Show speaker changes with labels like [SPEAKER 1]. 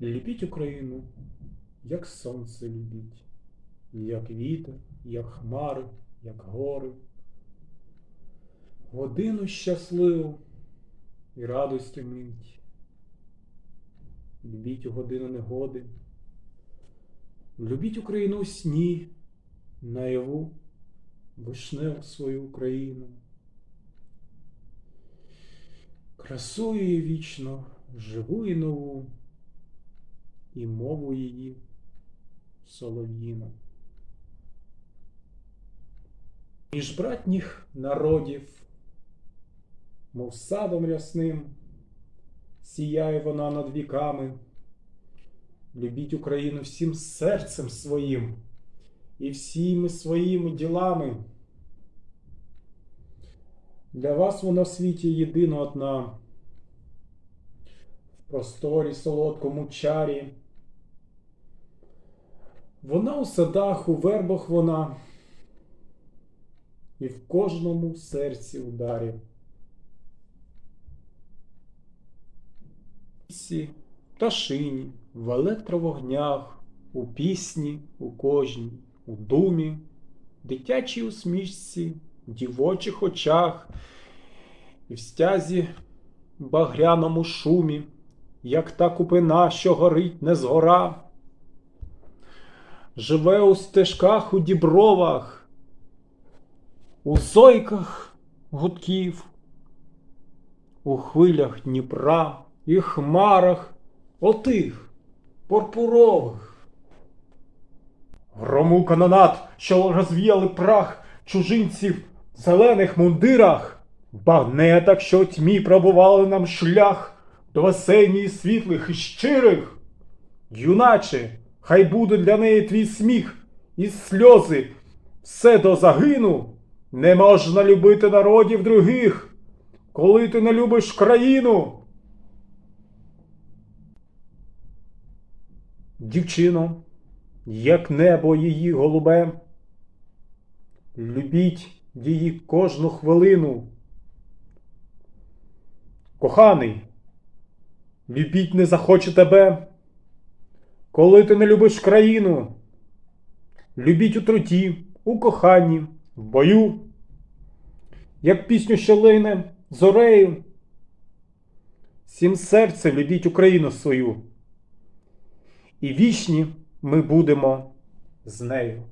[SPEAKER 1] Любіть Україну, як сонце любіть, як вітер, як хмари, як гори. Годину щасливу і радості мить. Любіть у годину негоди. Любіть Україну у сні, наяву, вишневу свою Україну. Красу вічно, живу і нову, і мову її солов'їну. Між братніх народів, мов садом рясним, сіяє вона над віками. Любіть Україну всім серцем своїм і всіми своїми ділами. Для вас вона в світі єдина одна, в просторі солодкому чарі. Вона у садах, у вербах вона, і в кожному серці ударі. Всі пташині, в електровогнях, у пісні, у кожній, у думі, дитячій усмішці, дівочих очах, і в стязі багряному шумі, як та купина, що горить не згора. Живе у стежках у дібровах, у зойках гудків, у хвилях Дніпра і хмарах отих пурпурових. Грому канонат, що розвіяли прах чужинців в зелених мундирах, багнетах, що тьмі пробували нам шлях до осенній світлих і щирих. Юначе, хай буде для неї твій сміх і сльози, все до загину. Не можна любити народів других, коли ти не любиш країну. Дівчино, як небо її голубе, любіть її кожну хвилину. Коханий, любіть не захоче тебе, коли ти не любиш країну. Любіть у труті, у коханні, в бою, як пісню, що лине зорею. Всім серцем любіть Україну свою і вічні ми будемо з нею.